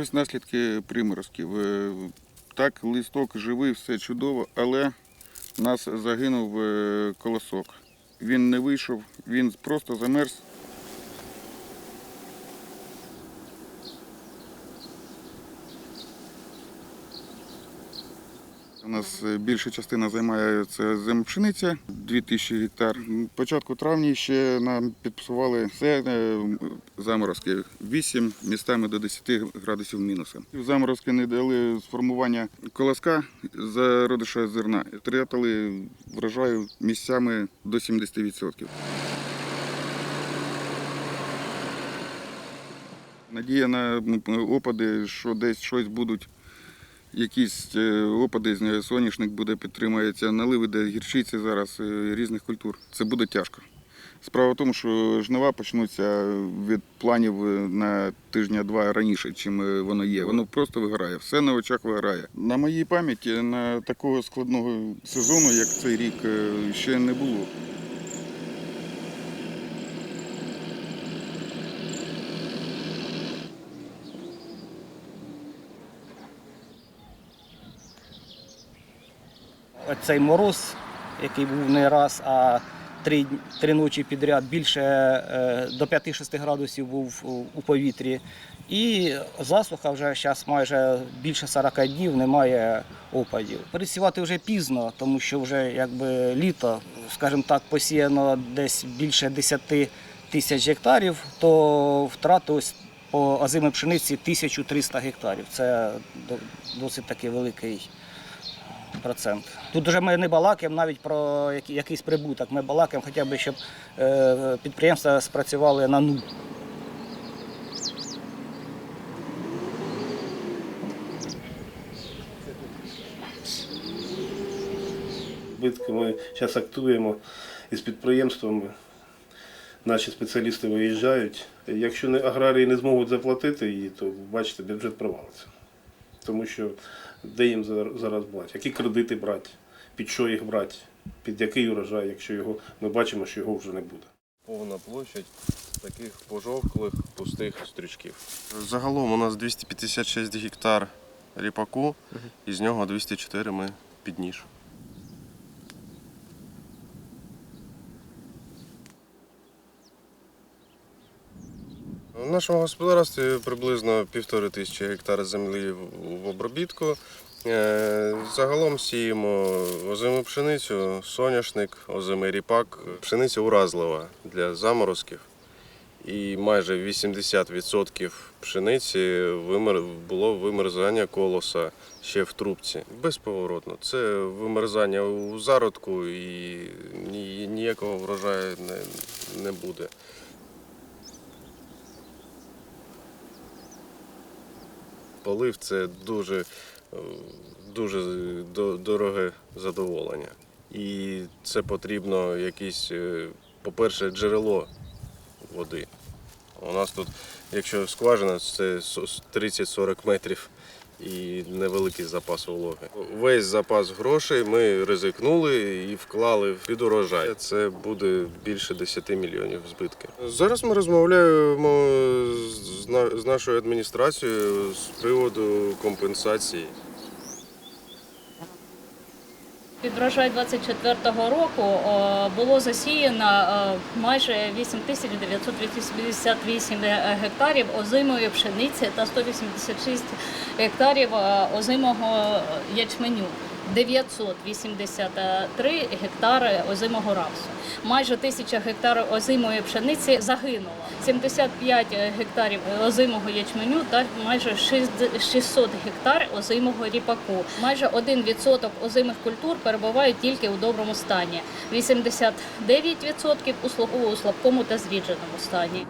Ось наслідки приморозків. Е, Так, листок живий, все чудово, але у нас загинув е, колосок. Він не вийшов, він просто замерз. У нас е, більша частина займає це земпшениця, 2000 гектар. Початку травня ще нам підписували все е, заморозки 8 містами до 10 градусів мінуса. Заморозки не дали сформування колоска зародиша зерна. Втратили врожаю місцями до 70%. Надія на опади, що десь щось будуть, якісь е, опади, соняшник буде підтримується, наливи де гірчиці зараз е, різних культур. Це буде тяжко. Справа в тому, що жнива почнуться від планів е, на тижня-два раніше, чим воно є. Воно просто вигорає, все на очах вигорає. На моїй пам'яті на такого складного сезону, як цей рік, ще не було. Оцей мороз, який був не раз, а три, три ночі підряд більше е, до 5-6 градусів був у- повітрі. І засуха вже зараз майже більше 40 днів немає опадів. Пересівати вже пізно, тому що вже якби літо, скажімо так, посіяно десь більше 10 тисяч гектарів, то втрати ось по озимій пшениці 1300 гектарів. Це досить такий великий процент. Тут вже ми не балакаємо навіть про якийсь прибуток. Ми балакаємо хоча б, щоб е, підприємства спрацювали на нуль. Збитки ми зараз актуємо із підприємствами. Наші спеціалісти виїжджають. Якщо аграрії не зможуть заплатити її, то бачите, бюджет провалиться. Тому що де їм зараз брати? Які кредити брати? Під що їх брати? Під який урожай, якщо його ми бачимо, що його вже не буде. повна площадь таких пожовклих пустих стрічків. Загалом у нас 256 гектар ріпаку, із нього 204 ми під ніж. В нашому господарстві приблизно півтори тисячі гектар землі в- обробітку. Е, Загалом сіємо озиму пшеницю, соняшник, озимий ріпак. Пшениця уразлива для заморозків. І майже 80% пшениці було вимерзання колоса ще в трубці. Безповоротно. Це вимерзання у зародку і ні- ніякого врожаю не буде. Полив це дуже, е, дуже дороге задоволення. І це потрібно якесь, е, по-перше, джерело води. У нас тут, якщо скважина, це 30-40 метрів і невеликий запас вологи. Весь запас грошей ми ризикнули і вклали під урожай. Це буде більше 10 мільйонів збитків. Зараз ми розмовляємо з нашою адміністрацією з приводу компенсації. Під врожай 24-го року було засіяно е, майже 8988 гектарів озимої пшениці та 186 гектарів е, озимого ячменю. 983 гектари озимого рапсу. Майже тисяча гектарів озимої пшениці загинуло. 75 гектарів озимого ячменю та майже 600 гектар озимого ріпаку. Майже 1% озимих культур перебувають тільки у доброму стані. 89% у слаб- у слабкому та зрідженому стані.